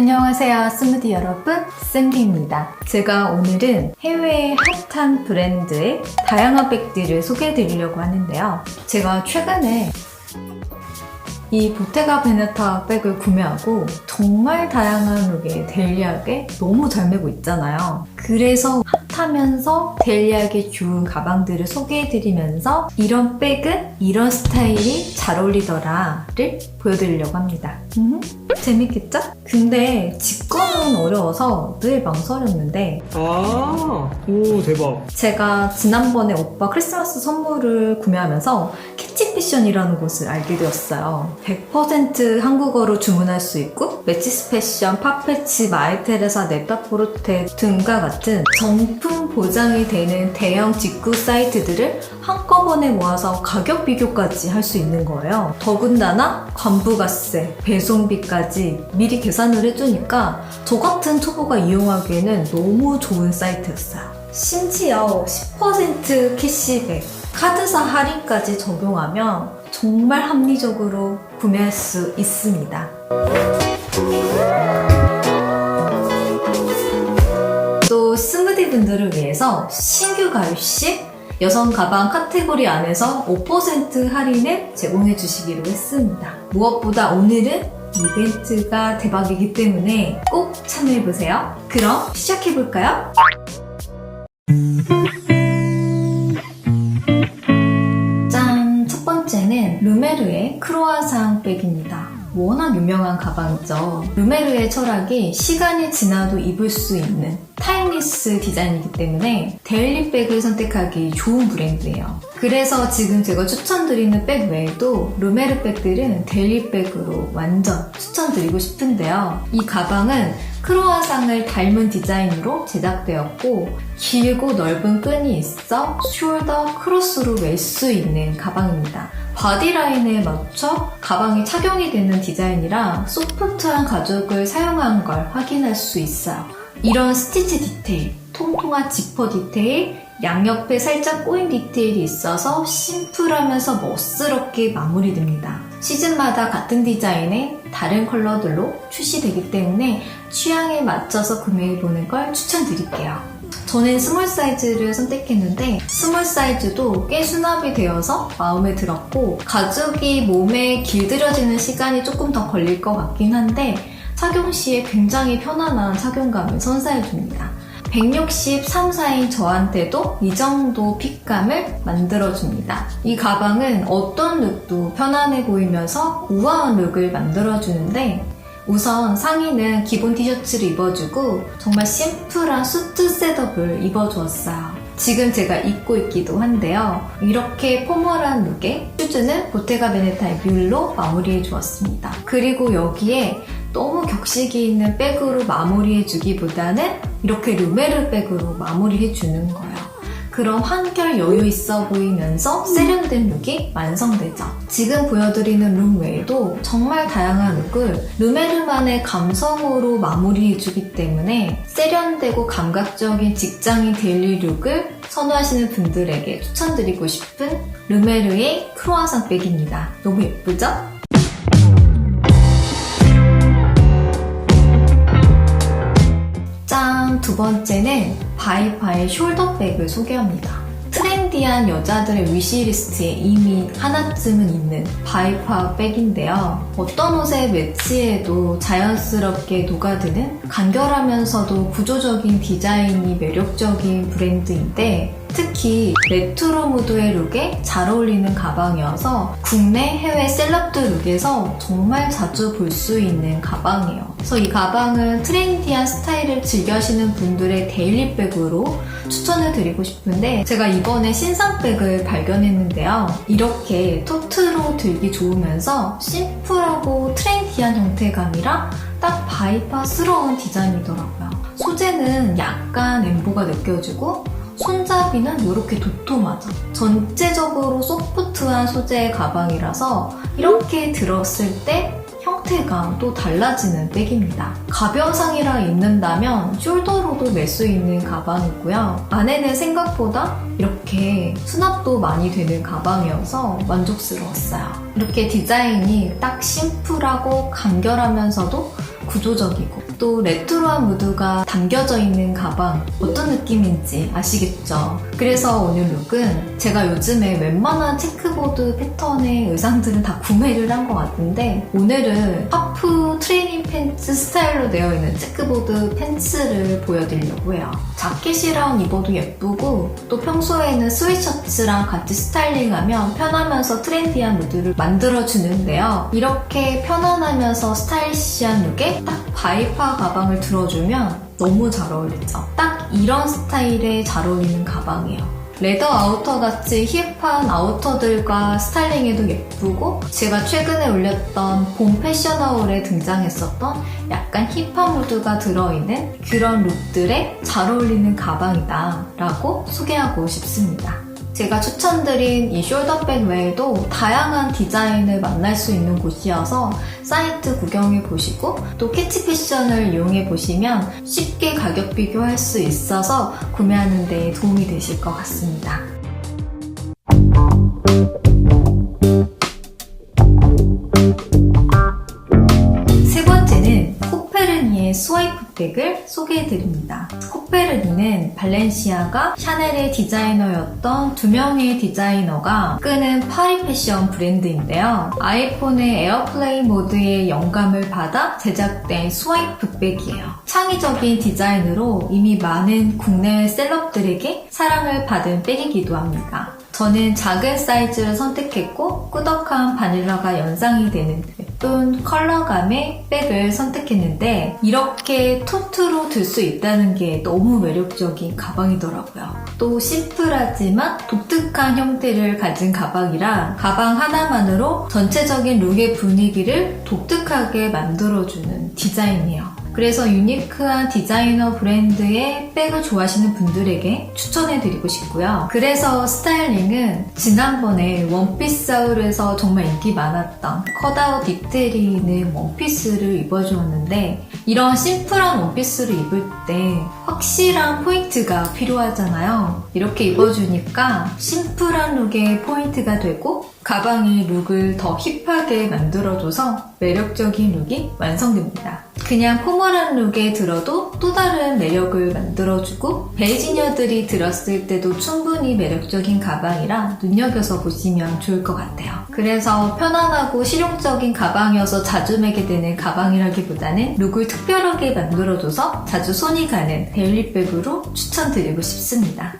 안녕하세요, 스무디 여러분. 샌디입니다. 제가 오늘은 해외 핫한 브랜드의 다양한 백들을 소개해 드리려고 하는데요. 제가 최근에 이 보테가 베네타 백을 구매하고 정말 다양한 룩의 데일리하게 너무 잘 메고 있잖아요. 그래서 핫하면서 데일리하게 좋은 가방들을 소개해드리면서 이런 백은 이런 스타일이 잘 어울리더라를 보여드리려고 합니다. 음, 재밌겠죠? 근데 직권은 어려워서 늘 망설였는데 아, 오, 대박. 제가 지난번에 오빠 크리스마스 선물을 구매하면서 캐치 패션이라는 곳을 알게 되었어요. 100% 한국어로 주문할 수 있고 매치스 패션, 파페치, 마이테레사, 네타포르테 등과 같은 정품 보장이 되는 대형 직구 사이트들을 한꺼번에 모아서 가격 비교까지 할 수 있는 거예요. 더군다나 관부가세, 배송비까지 미리 계산을 해주니까 저 같은 초보가 이용하기에는 너무 좋은 사이트였어요. 심지어 10% 캐시백, 카드사 할인까지 적용하면 정말 합리적으로 구매할 수 있습니다. 또 스무디 분들을 위해서 신규 가입식 여성 가방 카테고리 안에서 5% 할인을 제공해 주시기로 했습니다. 무엇보다 오늘은 이벤트가 대박이기 때문에 꼭 참여해 보세요. 그럼 시작해 볼까요? 루메르의 크로아상 백입니다. 워낙 유명한 가방이죠. 루메르의 철학이 시간이 지나도 입을 수 있는 타임리스 디자인이기 때문에 데일리백을 선택하기 좋은 브랜드예요. 그래서 지금 제가 추천드리는 백 외에도 루메르 백들은 데일리백으로 완전 추천드리고 싶은데요. 이 가방은 크로아상을 닮은 디자인으로 제작되었고 길고 넓은 끈이 있어 숄더 크로스로 멜 수 있는 가방입니다. 바디라인에 맞춰 가방이 착용이 되는 디자인이라 소프트한 가죽을 사용한 걸 확인할 수 있어요. 이런 스티치 디테일, 통통한 지퍼 디테일, 양옆에 살짝 꼬인 디테일이 있어서 심플하면서 멋스럽게 마무리됩니다. 시즌마다 같은 디자인의 다른 컬러들로 출시되기 때문에 취향에 맞춰서 구매해보는 걸 추천드릴게요. 저는 스몰 사이즈를 선택했는데 스몰 사이즈도 꽤 수납이 되어서 마음에 들었고 가죽이 몸에 길들여지는 시간이 조금 더 걸릴 것 같긴 한데 착용 시에 굉장히 편안한 착용감을 선사해줍니다. 163, 4인 저한테도 이 정도 핏감을 만들어줍니다. 이 가방은 어떤 룩도 편안해 보이면서 우아한 룩을 만들어주는데 우선 상의는 기본 티셔츠를 입어주고 정말 심플한 수트 셋업을 입어주었어요. 지금 제가 입고 있기도 한데요. 이렇게 포멀한 룩에 슈즈는 보테가 베네타의 뮬로 마무리해 주었습니다. 그리고 여기에 너무 격식이 있는 백으로 마무리해 주기보다는 이렇게 루메르 백으로 마무리해 주는 거예요. 그럼 한결 여유 있어 보이면서 세련된 룩이 완성되죠. 지금 보여드리는 룩 외에도 정말 다양한 룩을 루메르만의 감성으로 마무리해주기 때문에 세련되고 감각적인 직장인 데일리 룩을 선호하시는 분들에게 추천드리고 싶은 루메르의 크로아상 백입니다. 너무 예쁘죠? 짠! 두 번째는 바이파의 숄더백을 소개합니다. 트렌디한 여자들의 위시리스트에 이미 하나쯤은 있는 바이파 백인데요. 어떤 옷에 매치해도 자연스럽게 녹아드는 간결하면서도 구조적인 디자인이 매력적인 브랜드인데 특히 레트로 무드의 룩에 잘 어울리는 가방이어서 국내 해외 셀럽들 룩에서 정말 자주 볼 수 있는 가방이에요. 그래서 이 가방은 트렌디한 스타일을 즐겨하시는 분들의 데일리백으로 추천을 드리고 싶은데 제가 이번에 신상백을 발견했는데요. 이렇게 토트로 들기 좋으면서 심플하고 트렌디한 형태감이라 딱 바이파스러운 디자인이더라고요. 소재는 약간 엠보가 느껴지고 손잡이는 이렇게 도톰하죠. 전체적으로 소프트한 소재의 가방이라서 이렇게 들었을 때 형태가 또 달라지는 백입니다. 가벼운 상의랑 입는다면 숄더로도 멜수 있는 가방이고요. 안에는 생각보다 이렇게 수납도 많이 되는 가방이어서 만족스러웠어요. 이렇게 디자인이 딱 심플하고 간결하면서도 구조적이고 또 레트로한 무드가 담겨져 있는 가방 어떤 느낌인지 아시겠죠? 그래서 오늘 룩은 제가 요즘에 웬만한 체크보드 패턴의 의상들은 다 구매를 한 것 같은데 오늘은 하프 트레이닝 팬츠 스타일로 되어 있는 체크보드 팬츠를 보여드리려고 해요. 자켓이랑 입어도 예쁘고 또 평소에는 스웨셔츠랑 같이 스타일링하면 편하면서 트렌디한 무드를 만들어주는데요. 이렇게 편안하면서 스타일시한 룩에 딱 바이파 가방을 들어주면 너무 잘 어울리죠. 딱 이런 스타일에 잘 어울리는 가방이에요. 레더 아우터 같이 힙한 아우터들과 스타일링에도 예쁘고 제가 최근에 올렸던 봄 패션아울에 등장했었던 약간 힙한 무드가 들어있는 그런 룩들에 잘 어울리는 가방이다 라고 소개하고 싶습니다. 제가 추천드린 이 숄더백 외에도 다양한 디자인을 만날 수 있는 곳이어서 사이트 구경해 보시고 또 캐치 패션을 이용해 보시면 쉽게 가격 비교할 수 있어서 구매하는 데 도움이 되실 것 같습니다. 코페르니의 스와이프 백을 소개해드립니다. 코페르니는 발렌시아가 샤넬의 디자이너였던 두 명의 디자이너가 끄는 파리 패션 브랜드인데요. 아이폰의 에어플레이 모드의 영감을 받아 제작된 스와이프 백이에요. 창의적인 디자인으로 이미 많은 국내 셀럽들에게 사랑을 받은 백이기도 합니다. 저는 작은 사이즈를 선택했고 꾸덕한 바닐라가 연상이 되는 예쁜 컬러감의 백을 선택했는데 이렇게 토트로 들 수 있다는 게 너무 매력적인 가방이더라고요. 또 심플하지만 독특한 형태를 가진 가방이라 가방 하나만으로 전체적인 룩의 분위기를 독특하게 만들어주는 디자인이에요. 그래서 유니크한 디자이너 브랜드의 백을 좋아하시는 분들에게 추천해드리고 싶고요. 그래서 스타일링은 지난번에 원피스 아울에서 정말 인기 많았던 컷아웃 디테일이 있는 원피스를 입어주었는데 이런 심플한 원피스를 입을 때 확실한 포인트가 필요하잖아요. 이렇게 입어주니까 심플한 룩의 포인트가 되고 가방이 룩을 더 힙하게 만들어줘서 매력적인 룩이 완성됩니다. 그냥 포멀한 룩에 들어도 또 다른 매력을 만들어주고 베이지녀들이 들었을 때도 충분히 매력적인 가방이라 눈여겨서 보시면 좋을 것 같아요. 그래서 편안하고 실용적인 가방이어서 자주 매게 되는 가방이라기보다는 룩을 특별하게 만들어줘서 자주 손이 가는 데일리백으로 추천드리고 싶습니다.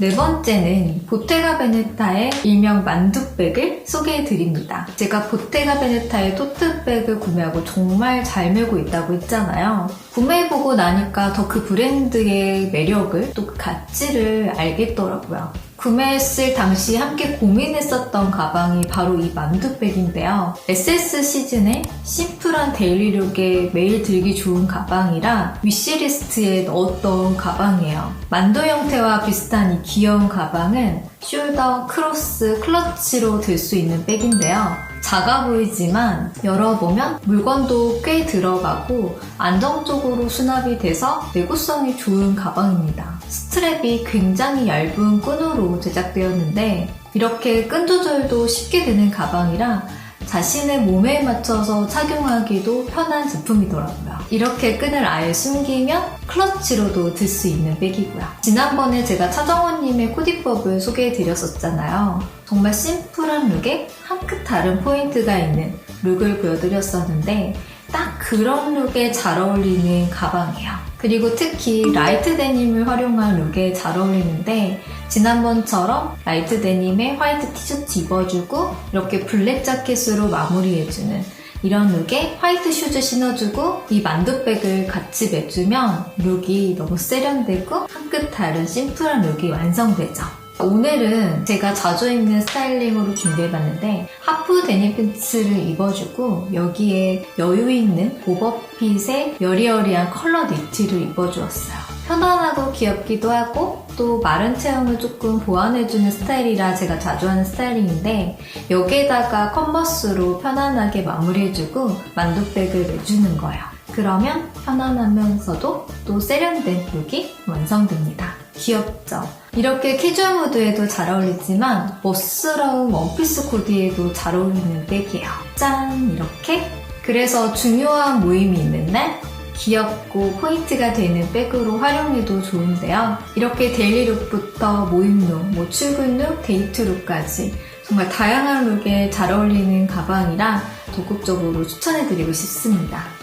네 번째는 보테가 베네타의 일명 만두백을 소개해 드립니다. 제가 보테가 베네타의 토트백을 구매하고 정말 잘 메고 있다고 했잖아요. 구매해보고 나니까 더 그 브랜드의 매력을 또 그 가치를 알겠더라고요. 구매했을 당시 함께 고민했었던 가방이 바로 이 만두백인데요. SS 시즌에 심플한 데일리룩에 매일 들기 좋은 가방이라 위시리스트에 넣었던 가방이에요. 만두 형태와 비슷한 이 귀여운 가방은 숄더, 크로스, 클러치로 들 수 있는 백인데요. 작아 보이지만 열어보면 물건도 꽤 들어가고 안정적으로 수납이 돼서 내구성이 좋은 가방입니다. 스트랩이 굉장히 얇은 끈으로 제작되었는데 이렇게 끈 조절도 쉽게 되는 가방이라 자신의 몸에 맞춰서 착용하기도 편한 제품이더라고요. 이렇게 끈을 아예 숨기면 클러치로도 들 수 있는 백이고요. 지난번에 제가 차정원님의 코디법을 소개해드렸었잖아요. 정말 심플한 룩에 한 끗 다른 포인트가 있는 룩을 보여드렸었는데 딱 그런 룩에 잘 어울리는 가방이에요. 그리고 특히 라이트 데님을 활용한 룩에 잘 어울리는데 지난번처럼 라이트 데님에 화이트 티셔츠 입어주고 이렇게 블랙 자켓으로 마무리해주는 이런 룩에 화이트 슈즈 신어주고 이 만두백을 같이 매주면 룩이 너무 세련되고 한 끗 다른 심플한 룩이 완성되죠. 오늘은 제가 자주 입는 스타일링으로 준비해봤는데 하프 데님 팬츠를 입어주고 여기에 여유 있는 오버핏의 여리여리한 컬러 니트를 입어주었어요. 편안하고 귀엽기도 하고 또 마른 체형을 조금 보완해주는 스타일이라 제가 자주 하는 스타일링인데 여기에다가 컨버스로 편안하게 마무리해주고 만두백을 내주는 거예요. 그러면 편안하면서도 또 세련된 룩이 완성됩니다. 귀엽죠? 이렇게 캐주얼 무드에도 잘 어울리지만 멋스러운 원피스 코디에도 잘 어울리는 백이에요. 짠! 이렇게. 그래서 중요한 모임이 있는 날 귀엽고 포인트가 되는 백으로 활용해도 좋은데요. 이렇게 데일리룩부터 모임룩, 뭐 출근룩, 데이트룩까지 정말 다양한 룩에 잘 어울리는 가방이라 적극적으로 추천해드리고 싶습니다.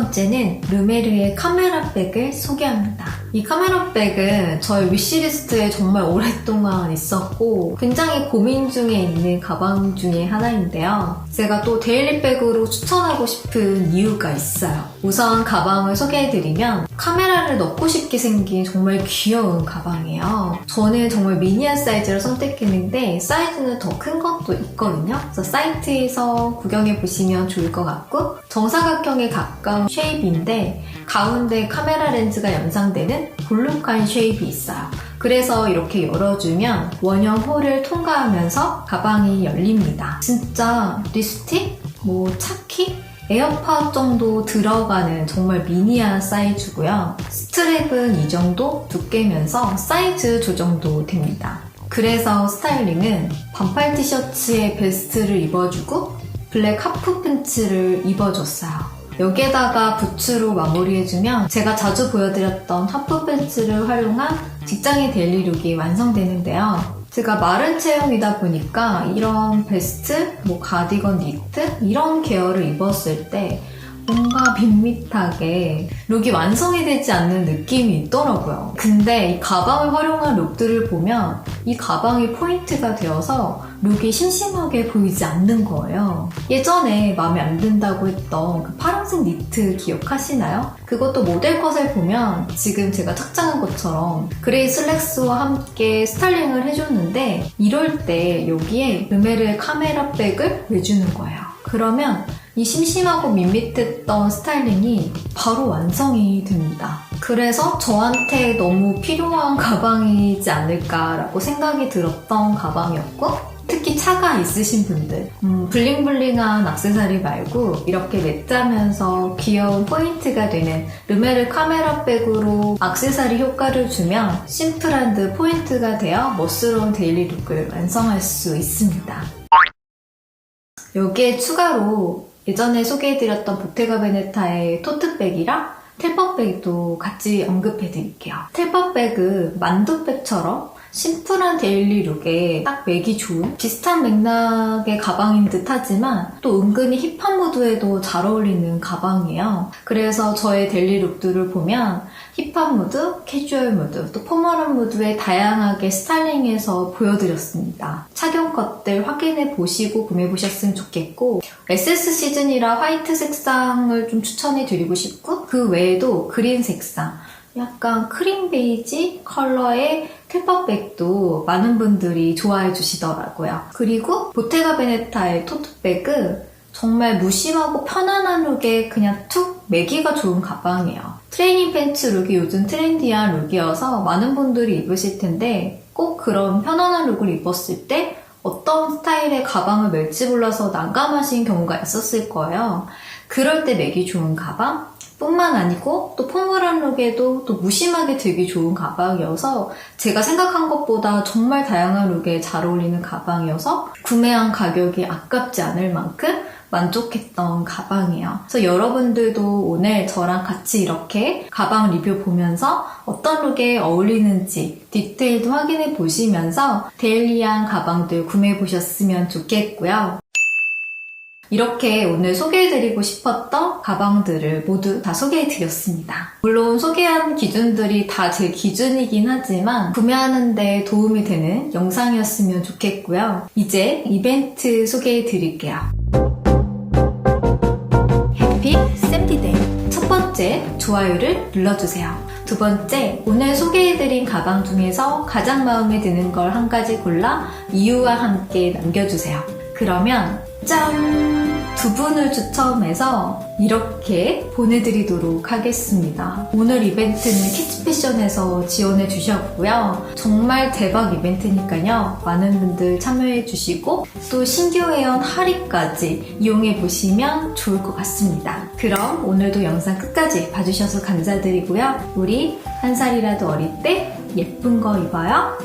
번째는 르메르의 카메라 백을 소개합니다. 이 카메라 백은 저의 위시리스트에 정말 오랫동안 있었고 굉장히 고민 중에 있는 가방 중에 하나인데요. 제가 또 데일리백으로 추천하고 싶은 이유가 있어요. 우선 가방을 소개해드리면 카메라를 넣고 싶게 생긴 정말 귀여운 가방이에요. 저는 정말 미니한 사이즈를 선택했는데 사이즈는 더 큰 것도 있거든요. 그래서 사이트에서 구경해보시면 좋을 것 같고 정사각형에 가까운 쉐입인데 가운데 카메라 렌즈가 연상되는 볼록한 쉐입이 있어요. 그래서 이렇게 열어주면 원형 홀을 통과하면서 가방이 열립니다. 진짜 립스틱? 뭐 차키? 에어팟 정도 들어가는 정말 미니한 사이즈고요. 스트랩은 이 정도 두께면서 사이즈 조정도 됩니다. 그래서 스타일링은 반팔 티셔츠에 베스트를 입어주고 블랙 하프 팬츠를 입어줬어요. 여기에다가 부츠로 마무리해주면 제가 자주 보여드렸던 하프 팬츠를 활용한 직장인 데일리룩이 완성되는데요. 제가 마른 체형이다 보니까 이런 베스트, 뭐 가디건 니트 이런 계열을 입었을 때 뭔가 밋밋하게 룩이 완성이 되지 않는 느낌이 있더라고요. 근데 이 가방을 활용한 룩들을 보면 이 가방이 포인트가 되어서 룩이 심심하게 보이지 않는 거예요. 예전에 마음에 안 든다고 했던 그 파란색 니트 기억하시나요? 그것도 모델 컷을 보면 지금 제가 착장한 것처럼 그레이 슬랙스와 함께 스타일링을 해줬는데 이럴 때 여기에 르메르의 카메라 백을 내주는 거예요. 그러면 이 심심하고 밋밋했던 스타일링이 바로 완성이 됩니다. 그래서 저한테 너무 필요한 가방이지 않을까라고 생각이 들었던 가방이었고 특히 차가 있으신 분들 음, 블링블링한 악세사리 말고 이렇게 매트하면서 귀여운 포인트가 되는 르메르 카메라 백으로 악세사리 효과를 주면 심플한 듯 포인트가 되어 멋스러운 데일리 룩을 완성할 수 있습니다. 여기에 추가로 예전에 소개해드렸던 보테가 베네타의 토트백이랑 텔퍼백도 같이 언급해드릴게요. 텔퍼백은 만두백처럼 심플한 데일리 룩에 딱 맥이 좋은 비슷한 맥락의 가방인 듯 하지만 또 은근히 힙한 무드에도 잘 어울리는 가방이에요. 그래서 저의 데일리 룩들을 보면 힙한 무드, 캐주얼 무드, 또 포멀한 무드에 다양하게 스타일링해서 보여드렸습니다. 착용 컷들 확인해 보시고 구매해 보셨으면 좋겠고 SS 시즌이라 화이트 색상을 좀 추천해 드리고 싶고 그 외에도 그린 색상 약간 크림 베이지 컬러의 캡퍼백도 많은 분들이 좋아해 주시더라고요. 그리고 보테가 베네타의 토트백은 정말 무심하고 편안한 룩에 그냥 툭 매기가 좋은 가방이에요. 트레이닝 팬츠 룩이 요즘 트렌디한 룩이어서 많은 분들이 입으실 텐데 꼭 그런 편안한 룩을 입었을 때 어떤 스타일의 가방을 멜지 몰라서 난감하신 경우가 있었을 거예요. 그럴 때 매기 좋은 가방? 뿐만 아니고 또 포멀한 룩에도 또 무심하게 들기 좋은 가방이어서 제가 생각한 것보다 정말 다양한 룩에 잘 어울리는 가방이어서 구매한 가격이 아깝지 않을 만큼 만족했던 가방이에요. 그래서 여러분들도 오늘 저랑 같이 이렇게 가방 리뷰 보면서 어떤 룩에 어울리는지 디테일도 확인해 보시면서 데일리한 가방들 구매해 보셨으면 좋겠고요. 이렇게 오늘 소개해드리고 싶었던 가방들을 모두 다 소개해드렸습니다. 물론 소개한 기준들이 다 제 기준이긴 하지만 구매하는데 도움이 되는 영상이었으면 좋겠고요. 이제 이벤트 소개해드릴게요. 번째 좋아요를 눌러주세요. 두 번째 오늘 소개해드린 가방 중에서 가장 마음에 드는 걸 한 가지 골라 이유와 함께 남겨주세요. 그러면 짠! 두 분을 추첨해서 이렇게 보내드리도록 하겠습니다. 오늘 이벤트는 키즈패션에서 지원해 주셨고요. 정말 대박 이벤트니까요. 많은 분들 참여해 주시고 또 신규 회원 할인까지 이용해 보시면 좋을 것 같습니다. 그럼 오늘도 영상 끝까지 봐주셔서 감사드리고요. 우리 한 살이라도 어릴 때 예쁜 거 입어요.